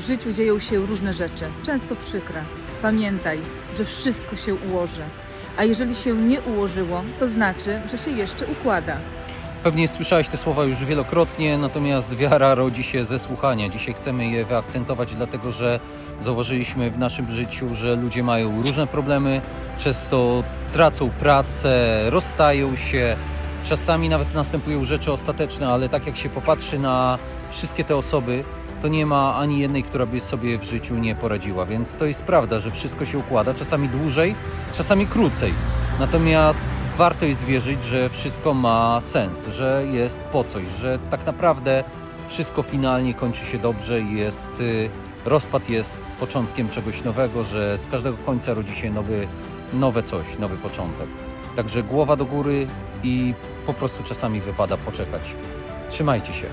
w życiu dzieją się różne rzeczy, często przykre. Pamiętaj, że wszystko się ułoży. A jeżeli się nie ułożyło, to znaczy, że się jeszcze układa. Pewnie słyszałeś te słowa już wielokrotnie, natomiast wiara rodzi się ze słuchania. Dzisiaj chcemy je wyakcentować, dlatego że zauważyliśmy w naszym życiu, że ludzie mają różne problemy, często tracą pracę, rozstają się, czasami nawet następują rzeczy ostateczne, ale tak jak się popatrzy na wszystkie te osoby, to nie ma ani jednej, która by sobie w życiu nie poradziła. Więc to jest prawda, że wszystko się układa, czasami dłużej, czasami krócej. Natomiast warto jest wierzyć, że wszystko ma sens, że jest po coś, że tak naprawdę wszystko finalnie kończy się dobrze i jest y, rozpad jest początkiem czegoś nowego, że z każdego końca rodzi się nowy, nowe coś, nowy początek. Także głowa do góry i po prostu czasami wypada poczekać. Trzymajcie się.